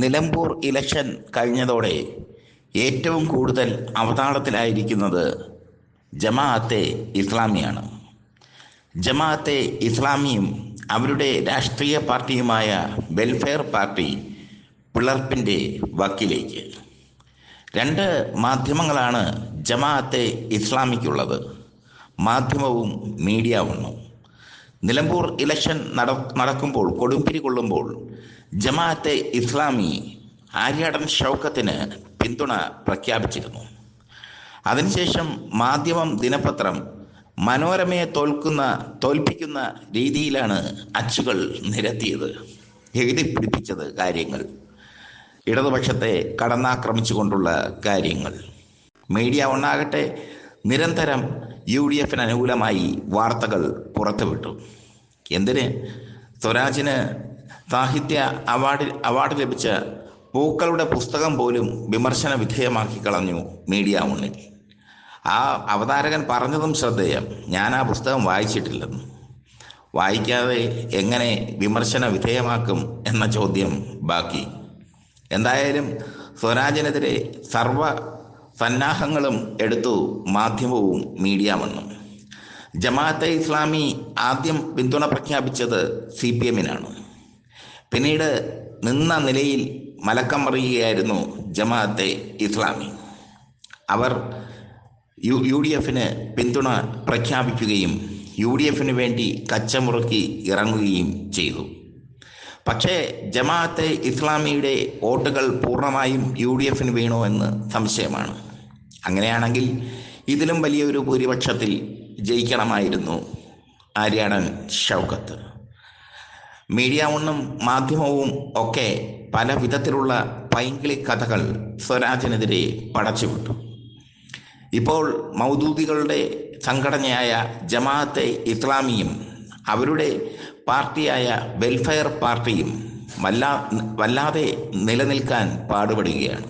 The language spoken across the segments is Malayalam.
നിലമ്പൂർ ഇലക്ഷൻ കഴിഞ്ഞതോടെ ഏറ്റവും കൂടുതൽ അവതാളത്തിലായിരിക്കുന്നത് ജമാഅത്തെ ഇസ്ലാമിയാണ്. ജമാഅത്തെ ഇസ്ലാമിയും അവരുടെ രാഷ്ട്രീയ പാർട്ടിയുമായ വെൽഫെയർ പാർട്ടി പിളർപ്പിന്റെ വക്കിലേക്ക്. രണ്ട് മാധ്യമങ്ങളാണ് ജമാഅത്തെ ഇസ്ലാമിക്കുള്ളത്. മാധ്യമവും മീഡിയ ഒന്നും നിലമ്പൂർ ഇലക്ഷൻ നട നടക്കുമ്പോൾ കൊടുമ്പിരി കൊള്ളുമ്പോൾ ജമാഅത്തെ ഇസ്ലാമി ആര്യാടൻ ഷൗക്കത്തിന് പിന്തുണ പ്രഖ്യാപിച്ചിരുന്നു. അതിനുശേഷം മാധ്യമം ദിനപത്രം മനോരമയെ തോൽക്കുന്ന തോൽപ്പിക്കുന്ന രീതിയിലാണ് അച്ചുകൾ നിരത്തിയത്. എഴുതി പിടിപ്പിച്ചത് കാര്യങ്ങൾ. ഇടതുപക്ഷത്തെ കടന്നാക്രമിച്ചുകൊണ്ടുള്ള കാര്യങ്ങൾ. മീഡിയ ഒന്നാകട്ടെ നിരന്തരം യു ഡി എഫിന് അനുകൂലമായി വാർത്തകൾ പുറത്തുവിട്ടു. എന്തിന്? സ്വരാജിന് സാഹിത്യ അവാർഡ് അവാർഡ് ലഭിച്ച പൂക്കളുടെ പുസ്തകം പോലും വിമർശന വിധേയമാക്കി കളഞ്ഞു മീഡിയ ഒന്നിൽ ആ അവതാരകൻ പറഞ്ഞതും ശ്രദ്ധേയം. ഞാൻ ആ പുസ്തകം വായിച്ചിട്ടില്ലെന്ന്. വായിക്കാതെ എങ്ങനെ വിമർശന വിധേയമാക്കും എന്ന ചോദ്യം ബാക്കി. എന്തായാലും സ്വരാജിനെതിരെ സർവ സന്നാഹങ്ങളും എടുത്തു മാധ്യമവും മീഡിയ വന്നു. ജമാഅത്തെ ഇസ്ലാമി ആദ്യം പിന്തുണ പ്രഖ്യാപിച്ചത് സി പി എമ്മിനാണ്. പിന്നീട് നിന്ന നിലയിൽ മലക്കം മറിയുകയായിരുന്നു ജമാഅത്തെ ഇസ്ലാമി. അവർ യു യു ഡി എഫിന് പിന്തുണ പ്രഖ്യാപിക്കുകയും യു ഡി എഫിന് വേണ്ടി കച്ചമുറുക്കി ഇറങ്ങുകയും ചെയ്തു. പക്ഷേ ജമാഅത്തെ ഇസ്ലാമിയുടെ വോട്ടുകൾ പൂർണമായും യു ഡി എഫിന് വീണോ എന്ന് സംശയമാണ്. അങ്ങനെയാണെങ്കിൽ ഇതിലും വലിയൊരു ഭൂരിപക്ഷത്തിൽ ജയിക്കണമായിരുന്നു ആര്യാടൻ ഷൗക്കത്ത്. മീഡിയ ഒന്നും മാധ്യമവും ഒക്കെ പല വിധത്തിലുള്ള പൈങ്കിളി കഥകൾ സ്വരാജിനെതിരെ പടച്ചുവിട്ടു. ഇപ്പോൾ മൗദൂദികളുടെ സംഘടനയായ ജമാഅത്തെ ഇസ്ലാമിയും അവരുടെ പാർട്ടിയായ വെൽഫെയർ പാർട്ടിയും വല്ലാ വല്ലാതെ നിലനിൽക്കാൻ പാടുപെടുകയാണ്.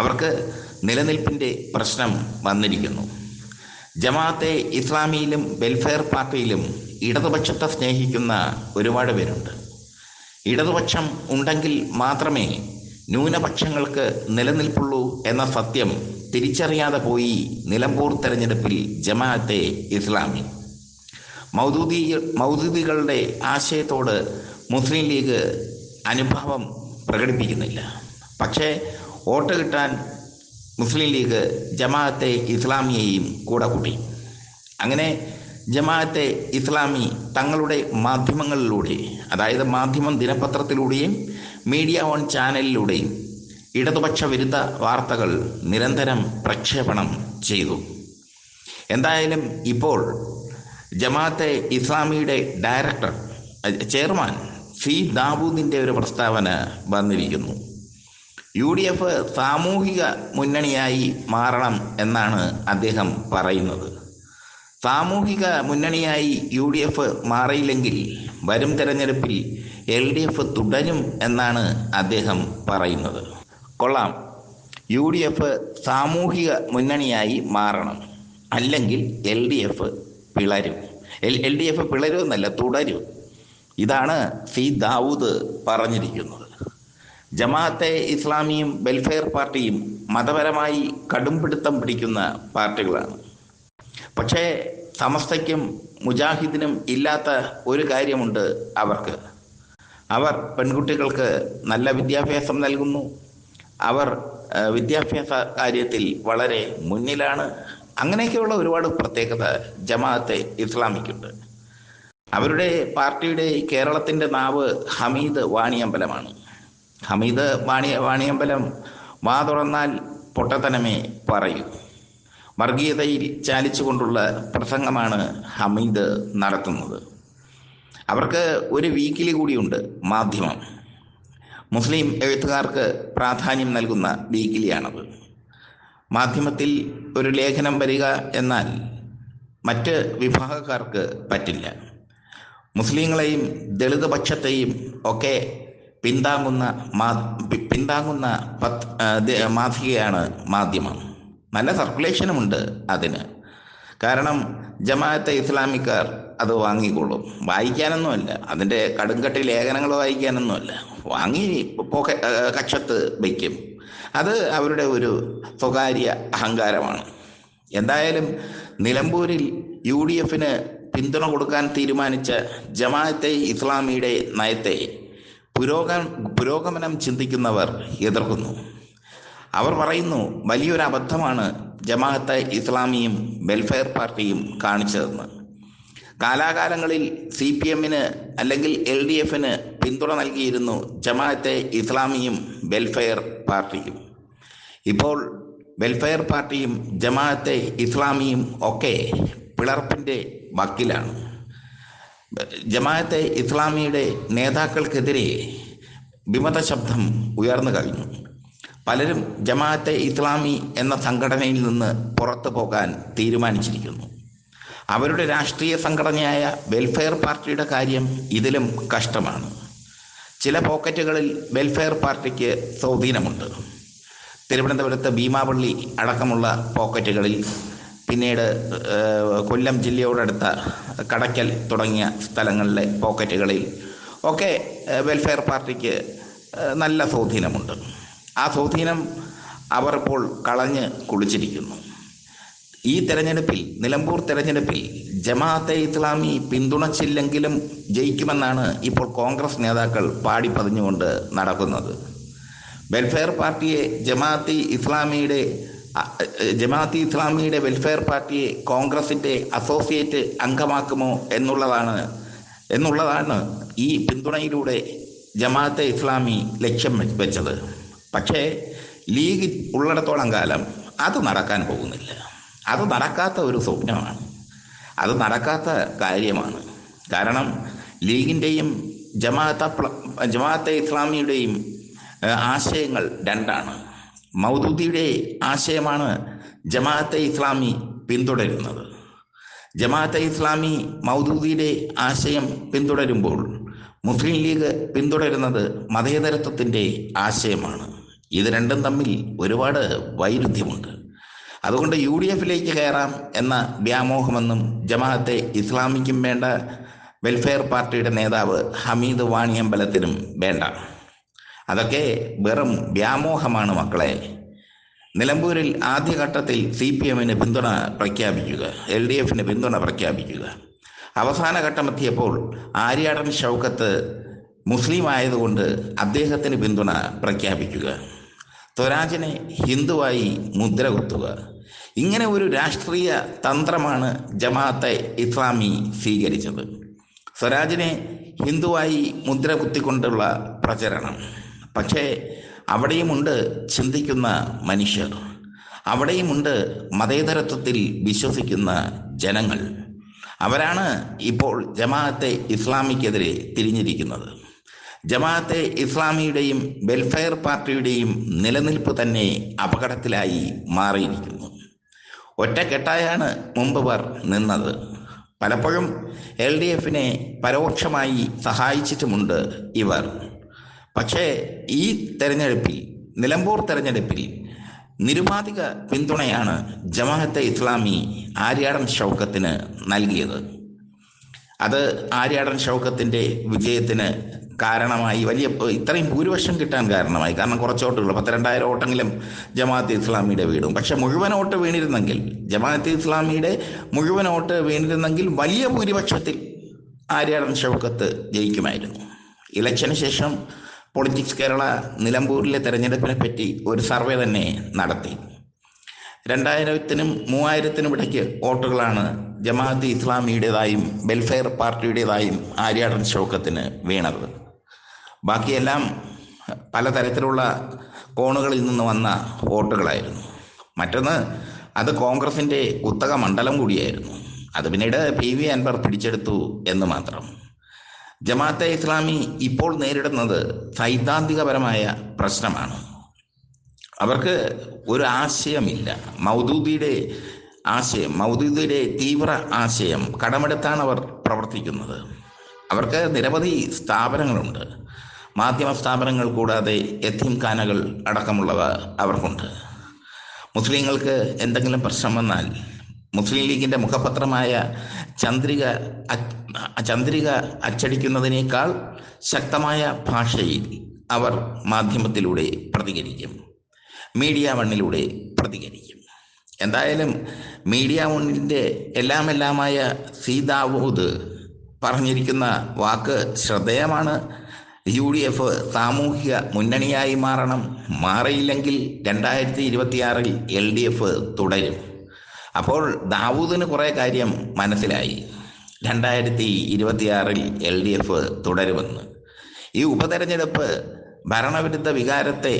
അവർക്ക് നിലനിൽപ്പിന്റെ പ്രശ്നം വന്നിരിക്കുന്നു. ജമാഅത്തെ ഇസ്ലാമിയിലും വെൽഫെയർ പാർട്ടിയിലും ഇടതുപക്ഷത്തെ സ്നേഹിക്കുന്ന ഒരുപാട് പേരുണ്ട്. ഇടതുപക്ഷം ഉണ്ടെങ്കിൽ മാത്രമേ ന്യൂനപക്ഷങ്ങൾക്ക് നിലനിൽപ്പുള്ളൂ എന്ന സത്യം തിരിച്ചറിയാതെ പോയി നിലമ്പൂർ തെരഞ്ഞെടുപ്പിൽ ജമാഅത്തെ ഇസ്ലാമി. മൗദൂദി മൗദൂദികളുടെ ആശയത്തോട് മുസ്ലിം ലീഗ് അനുഭാവം പ്രകടിപ്പിക്കുന്നില്ല. പക്ഷേ വോട്ട് കിട്ടാൻ മുസ്ലിം ലീഗ് ജമാഅത്തെ ഇസ്ലാമിയെയും കൂടെ കൂട്ടി. അങ്ങനെ ജമാഅത്തെ ഇസ്ലാമി തങ്ങളുടെ മാധ്യമങ്ങളിലൂടെ അതായത് മാധ്യമം ദിനപത്രത്തിലൂടെയും മീഡിയ ഓൺ ചാനലിലൂടെയും ഇടതുപക്ഷ വിരുദ്ധ വാർത്തകൾ നിരന്തരം പ്രക്ഷേപണം ചെയ്തു. എന്തായാലും ഇപ്പോൾ ജമാഅത്തെ ഇസ്ലാമിയുടെ ഡയറക്ടർ ചെയർമാൻ സി ദാബൂദിന്റെ ഒരു പ്രസ്താവന വന്നിരിക്കുന്നു. യു ഡി എഫ് സാമൂഹിക മുന്നണിയായി മാറണം എന്നാണ് അദ്ദേഹം പറയുന്നത്. സാമൂഹിക മുന്നണിയായി യു ഡി എഫ് മാറിയില്ലെങ്കിൽ വരും തെരഞ്ഞെടുപ്പിൽ എൽ ഡി എഫ് തുടരും എന്നാണ് അദ്ദേഹം പറയുന്നത്. കൊള്ളാം. യു ഡി എഫ് സാമൂഹിക മുന്നണിയായി മാറണം. അല്ലെങ്കിൽ എൽ ഡി എഫ് പിളരും. എൽ എൽ ഡി എഫ് പിളരുമെന്നല്ല തുടരും. ഇതാണ് സി ദാവൂദ് പറഞ്ഞിരിക്കുന്നത്. ജമാഅത്തെ ഇസ്ലാമിയും വെൽഫെയർ പാർട്ടിയും മതപരമായി കടുംപിടുത്തം പിടിക്കുന്ന പാർട്ടികളാണ്. പക്ഷേ സമസ്തയ്ക്കും മുജാഹിദിനും ഇല്ലാത്ത ഒരു കാര്യമുണ്ട് അവർക്ക്. അവർ പെൺകുട്ടികൾക്ക് നല്ല വിദ്യാഭ്യാസം നൽകുന്നു. അവർ വിദ്യാഭ്യാസ കാര്യത്തിൽ വളരെ മുന്നിലാണ്. അങ്ങനെയൊക്കെയുള്ള ഒരുപാട് പ്രത്യേകത ജമാഅത്തെ ഇസ്ലാമിക്കുണ്ട്. അവരുടെ പാർട്ടിയുടെ കേരളത്തിന്റെ നാവ് ഹമീദ് വാണിയമ്പലമാണ്. ഹമീദ് വാണി വാണിയമ്പലം വാ തുറന്നാൽ പൊട്ടത്തനമേ പറയൂ. വർഗീയതയിൽ ചാലിച്ചുകൊണ്ടുള്ള പ്രസംഗമാണ് ഹമീദ് നടത്തുന്നത്. അവർക്ക് ഒരു വീക്കിലി കൂടിയുണ്ട് മാധ്യമം. മുസ്ലിം എഴുത്തുകാർക്ക് പ്രാധാന്യം നൽകുന്ന വീക്കിലിയാണത്. മാധ്യമത്തിൽ ഒരു ലേഖനം വരിക എന്നാൽ മറ്റ് വിഭാഗക്കാർക്ക് പറ്റില്ല. മുസ്ലിങ്ങളെയും ദളിത് പക്ഷത്തെയും ഒക്കെ പിന്താങ്ങുന്ന മാ പിന്താങ്ങുന്ന മാസികയാണ് മാധ്യമം. നല്ല സർക്കുലേഷനുമുണ്ട് അതിന്. കാരണം ജമാഅത്തെ ഇസ്ലാമിക്കാർ അത് വാങ്ങിക്കൊള്ളും വായിക്കാനൊന്നുമല്ല. അതിന്റെ കടുങ്കട്ടി ലേഖനങ്ങൾ വായിക്കാനൊന്നുമല്ല. വാങ്ങി പോക കക്ഷത്ത് വയ്ക്കും. അത് അവരുടെ ഒരു സ്വകാര്യ അഹങ്കാരമാണ്. എന്തായാലും നിലമ്പൂരിൽ യു ഡി എഫിന് പിന്തുണ കൊടുക്കാൻ തീരുമാനിച്ച ജമാഅത്തെ ഇസ്ലാമിയുടെ നയത്തെ പുരോഗ പുരോഗമനം ചിന്തിക്കുന്നവർ എതിർക്കുന്നു. അവർ പറയുന്നു വലിയൊരു അബദ്ധമാണ് ജമാഅത്തെ ഇസ്ലാമിയും വെൽഫെയർ പാർട്ടിയും കാണിച്ചതെന്ന്. കാലാകാലങ്ങളിൽ സി പി എമ്മിന് അല്ലെങ്കിൽ എൽ ഡി എഫിന് പിന്തുണ നൽകിയിരുന്നു ജമാഅത്തെ ഇസ്ലാമിയും വെൽഫെയർ പാർട്ടിയും. ഇപ്പോൾ വെൽഫെയർ പാർട്ടിയും ജമാഅത്തെ ഇസ്ലാമിയും ഒക്കെ പിളർപ്പിന്റെ വക്കിലാണ്. ജമാഅത്തെ ഇസ്ലാമിയുടെ നേതാക്കൾക്കെതിരെ വിമത ശബ്ദം ഉയർന്നു കഴിഞ്ഞു. പലരും ജമാഅത്തെ ഇസ്ലാമി എന്ന സംഘടനയിൽ നിന്ന് പുറത്തു പോകാൻ തീരുമാനിച്ചിരിക്കുന്നു. അവരുടെ രാഷ്ട്രീയ സംഘടനയായ വെൽഫെയർ പാർട്ടിയുടെ കാര്യം ഇതിലും കഷ്ടമാണ്. ചില പോക്കറ്റുകളിൽ വെൽഫെയർ പാർട്ടിക്ക് സ്വാധീനമുണ്ട്. തിരുവനന്തപുരത്ത് ഭീമാപള്ളി അടക്കമുള്ള പോക്കറ്റുകളിൽ പിന്നീട് കൊല്ലം ജില്ലയോടടുത്ത കടയ്ക്കൽ തുടങ്ങിയ സ്ഥലങ്ങളിലെ പോക്കറ്റുകളിൽ ഒക്കെ വെൽഫെയർ പാർട്ടിക്ക് നല്ല സ്വാധീനമുണ്ട്. ആ സ്വാധീനം അവർ ഇപ്പോൾ കളഞ്ഞ് കുളിച്ചിരിക്കുന്നു. ഈ തെരഞ്ഞെടുപ്പിൽ നിലമ്പൂർ തെരഞ്ഞെടുപ്പിൽ ജമാഅത്തെ ഇസ്ലാമി പിന്തുണച്ചില്ലെങ്കിലും ജയിക്കുമെന്നാണ് ഇപ്പോൾ കോൺഗ്രസ് നേതാക്കൾ പാടിപ്പതിഞ്ഞുകൊണ്ട് നടക്കുന്നത്. വെൽഫെയർ പാർട്ടിയെ ജമാഅത്തി ഇസ്ലാമിയുടെ ജമാഅത്തി ഇസ്ലാമിയുടെ വെൽഫെയർ പാർട്ടിയെ കോൺഗ്രസിന്റെ അസോസിയേറ്റ് അംഗമാക്കുമോ എന്നുള്ളതാണ് എന്നുള്ളതാണ് ഈ പിന്തുണയിലൂടെ ജമാഅത്തെ ഇസ്ലാമി ലക്ഷ്യം വെച്ചത്. പക്ഷേ ലീഗ് ഉള്ളിടത്തോളം കാലം അത് നടക്കാൻ പോകുന്നില്ല. അത് നടക്കാത്ത ഒരു സ്വപ്നമാണ്. അത് നടക്കാത്ത കാര്യമാണ്. കാരണം ലീഗിന്റെയും ജമാഅത്ത ജമാഅത്തെ ഇസ്ലാമിയുടെയും ആശയങ്ങൾ രണ്ടാണ്. മൗദൂദിയുടെ ആശയമാണ് ജമാഅത്തെ ഇസ്ലാമി പിന്തുടരുന്നത്. ജമാഅത്തെ ഇസ്ലാമി മൗദൂദിയുടെ ആശയം പിന്തുടരുമ്പോൾ മുസ്ലിം ലീഗ് പിന്തുടരുന്നത് മതേതരത്വത്തിന്റെ ആശയമാണ്. ഇത് രണ്ടും തമ്മിൽ ഒരുപാട് വൈരുദ്ധ്യമുണ്ട്. അതുകൊണ്ട് യു ഡി എഫിലേക്ക് കയറാം എന്ന വ്യാമോഹമെന്നും ജമാഅത്തെ ഇസ്ലാമിക്കും വേണ്ട വെൽഫെയർ പാർട്ടിയുടെ നേതാവ് ഹമീദ് വാണിയമ്പലത്തിനും വേണ്ട. അതൊക്കെ വെറും വ്യാമോഹമാണ് മക്കളെ. നിലമ്പൂരിൽ ആദ്യഘട്ടത്തിൽ സി പി എമ്മിന് പിന്തുണ പ്രഖ്യാപിക്കുക എൽ ഡി എഫിന് പിന്തുണ പ്രഖ്യാപിക്കുക. അവസാന ഘട്ടമെത്തിയപ്പോൾ ആര്യാടൻ ഷൗക്കത്ത് മുസ്ലിം ആയതുകൊണ്ട് അദ്ദേഹത്തിന് പിന്തുണ പ്രഖ്യാപിക്കുക. സ്വരാജിനെ ഹിന്ദുവായി മുദ്ര കുത്തുക. ഇങ്ങനെ ഒരു രാഷ്ട്രീയ തന്ത്രമാണ് ജമാഅത്തെ ഇസ്ലാമി സ്വീകരിച്ചത്. സ്വരാജിനെ ഹിന്ദുവായി മുദ്ര കുത്തിക്കൊണ്ടുള്ള പ്രചരണം. പക്ഷേ അവിടെയുമുണ്ട് ചിന്തിക്കുന്ന മനുഷ്യർ. അവിടെയുമുണ്ട് മതേതരത്വത്തിൽ വിശ്വസിക്കുന്ന ജനങ്ങൾ. അവരാണ് ഇപ്പോൾ ജമാഅത്തെ ഇസ്ലാമിക്കെതിരെ തിരിഞ്ഞിരിക്കുന്നത്. ജമാഅത്തെ ഇസ്ലാമിയുടെയും വെൽഫെയർ പാർട്ടിയുടെയും നിലനിൽപ്പ് തന്നെ അപകടത്തിലായി മാറിയിരിക്കുന്നു. ഒറ്റക്കെട്ടായാണ് മുമ്പ് പേർ നിന്നത്. പലപ്പോഴും എൽ ഡി എഫിനെ പരോക്ഷമായി സഹായിച്ചിട്ടുമുണ്ട് ഇവർ. പക്ഷേ ഈ തെരഞ്ഞെടുപ്പിൽ നിലമ്പൂർ തെരഞ്ഞെടുപ്പിൽ നിരുപാധിക പിന്തുണയാണ് ജമാഅത്തെ ഇസ്ലാമി ആര്യാടൻ ഷൗക്കത്തിന് നൽകിയത്. അത് ആര്യാടൻ ഷൗക്കത്തിന്റെ വിജയത്തിന് കാരണമായി. വലിയ ഇത്രയും ഭൂരിപക്ഷം കിട്ടാൻ കാരണമായി. കാരണം കുറച്ച് വോട്ടുകൾ പത്തിരണ്ടായിരം വോട്ടെങ്കിലും ജമാഅത്ത് ഇസ്ലാമിയുടെ വീടും. പക്ഷെ മുഴുവൻ വോട്ട് വീണിരുന്നെങ്കിൽ ജമാഅത്ത് ഇസ്ലാമിയുടെ മുഴുവൻ വോട്ട് വീണിരുന്നെങ്കിൽ വലിയ ഭൂരിപക്ഷത്തിൽ ആര്യാടൻ ഷൗക്കത്ത് ജയിക്കുമായിരുന്നു. ഇലക്ഷന് ശേഷം പൊളിറ്റിക്സ് കേരള നിലമ്പൂരിലെ തെരഞ്ഞെടുപ്പിനെ പറ്റി ഒരു സർവേ തന്നെ നടത്തി. രണ്ടായിരത്തിനും മൂവായിരത്തിനും ഇടയ്ക്ക് വോട്ടുകളാണ് ജമാഅത്ത് ഇസ്ലാമിയുടേതായും വെൽഫെയർ പാർട്ടിയുടേതായും ആര്യാടൻ ഷൗക്കത്തിന് വീണത്. ബാക്കിയെല്ലാം പലതരത്തിലുള്ള കോണുകളിൽ നിന്ന് വന്ന വോട്ടുകളായിരുന്നു. മറ്റൊന്ന് അത് കോൺഗ്രസിന്റെ കുത്തക മണ്ഡലം കൂടിയായിരുന്നു. അത് പിന്നീട് പി വി അൻവർ പിടിച്ചെടുത്തു എന്ന് മാത്രം. ജമാഅത്തെ ഇസ്ലാമി ഇപ്പോൾ നേരിടുന്നത് സൈദ്ധാന്തികപരമായ പ്രശ്നമാണ്. അവർക്ക് ഒരു ആശയമില്ല. മൗദൂദിയുടെ ആശയം മൗദൂദിയുടെ തീവ്ര ആശയം കടമെടുത്താണ് അവർ പ്രവർത്തിക്കുന്നത്. അവർക്ക് നിരവധി സ്ഥാപനങ്ങളുണ്ട്. മാധ്യമ സ്ഥാപനങ്ങൾ കൂടാതെ ഖാനകൾ അടക്കമുള്ളവ അവർക്കുണ്ട്. മുസ്ലിങ്ങൾക്ക് എന്തെങ്കിലും പ്രശ്നം വന്നാൽ മുസ്ലിം ലീഗിന്റെ മുഖപത്രമായ ചന്ദ്രിക ചന്ദ്രിക അച്ചടിക്കുന്നതിനേക്കാൾ ശക്തമായ ഭാഷയിൽ അവർ മാധ്യമത്തിലൂടെ പ്രതികരിക്കും. മീഡിയ വണ്ണിലൂടെ പ്രതികരിക്കും. എന്തായാലും മീഡിയ വണ്ണിന്റെ എല്ലാം എല്ലാമായ സീതാവൂത് പറഞ്ഞിരിക്കുന്ന വാക്ക് ശ്രദ്ധേയമാണ്. യു ഡി എഫ് സാമൂഹിക മുന്നണിയായി മാറണം. മാറിയില്ലെങ്കിൽ രണ്ടായിരത്തി ഇരുപത്തിയാറിൽ എൽ ഡി എഫ് തുടരും. അപ്പോൾ ദാവൂദിന് കുറേ കാര്യം മനസ്സിലായി. രണ്ടായിരത്തി ഇരുപത്തിയാറിൽ എൽ ഡി എഫ് തുടരുമെന്ന്. ഈ ഉപതെരഞ്ഞെടുപ്പ് ഭരണവിരുദ്ധ വികാരത്തെ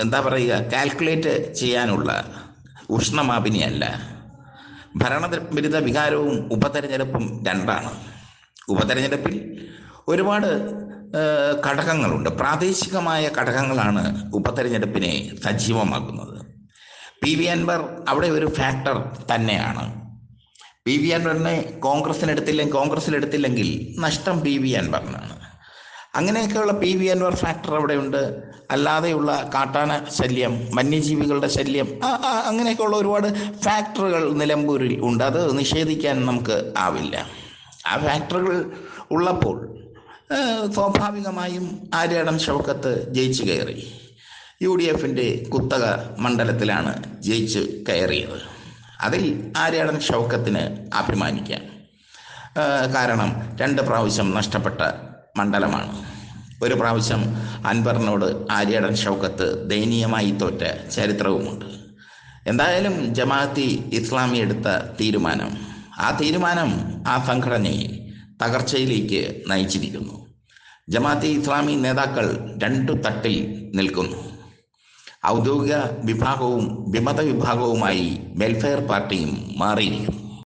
എന്താ പറയുക കാൽക്കുലേറ്റ് ചെയ്യാനുള്ള ഉഷ്ണമാപിനിയല്ല. ഭരണവിരുദ്ധ വികാരവും ഉപതെരഞ്ഞെടുപ്പും രണ്ടാണ്. ഉപതെരഞ്ഞെടുപ്പിൽ ഒരുപാട് ഘടകങ്ങളുണ്ട്. പ്രാദേശികമായ ഘടകങ്ങളാണ് ഉപതെരഞ്ഞെടുപ്പിനെ സജീവമാക്കുന്നത്. പി വി അൻവർ അവിടെ ഒരു ഫാക്ടർ തന്നെയാണ്. പി വി അൻവറിനെ കോൺഗ്രസിനെടുത്തില്ലെങ്കിൽ കോൺഗ്രസിലെടുത്തില്ലെങ്കിൽ നഷ്ടം പി വി അൻവറിനാണ്. അങ്ങനെയൊക്കെയുള്ള പി വി അൻവർ ഫാക്ടർ അവിടെയുണ്ട്. അല്ലാതെയുള്ള കാട്ടാന ശല്യം വന്യജീവികളുടെ ശല്യം അങ്ങനെയൊക്കെയുള്ള ഒരുപാട് ഫാക്ടറുകൾ നിലമ്പൂരിൽ ഉണ്ട്. അത് നിഷേധിക്കാൻ നമുക്ക് ആവില്ല. ആ ഫാക്ടറുകൾ ഉള്ളപ്പോൾ സ്വാഭാവികമായും ആര്യാടം ഷൗക്കത്ത് ജയിച്ചു കയറി. യു ഡി എഫിന്റെ കുത്തക മണ്ഡലത്തിലാണ് ജയിച്ച് കയറിയത്. അതിൽ ആര്യാടൻ ഷൗക്കത്തിന് അഭിമാനിക്കാം. കാരണം രണ്ട് പ്രാവശ്യം നഷ്ടപ്പെട്ട മണ്ഡലമാണ്. ഒരു പ്രാവശ്യം അൻവറിനോട് ആര്യാടൻ ഷൗക്കത്ത് ദയനീയമായി തോറ്റ ചരിത്രവുമുണ്ട്. എന്തായാലും ജമാഅത്തി ഇസ്ലാമി എടുത്ത തീരുമാനം. ആ തീരുമാനം ആ സംഘടനയെ തകർച്ചയിലേക്ക് നയിച്ചിരിക്കുന്നു. ജമാഅത്തി ഇസ്ലാമി നേതാക്കൾ രണ്ടു തട്ടിൽ നിൽക്കുന്നു. ഔദ്യോഗിക വിഭാഗവും വിമത വിഭാഗവുമായി വെൽഫെയർ പാർട്ടിയും മാറിയിരിക്കുന്നു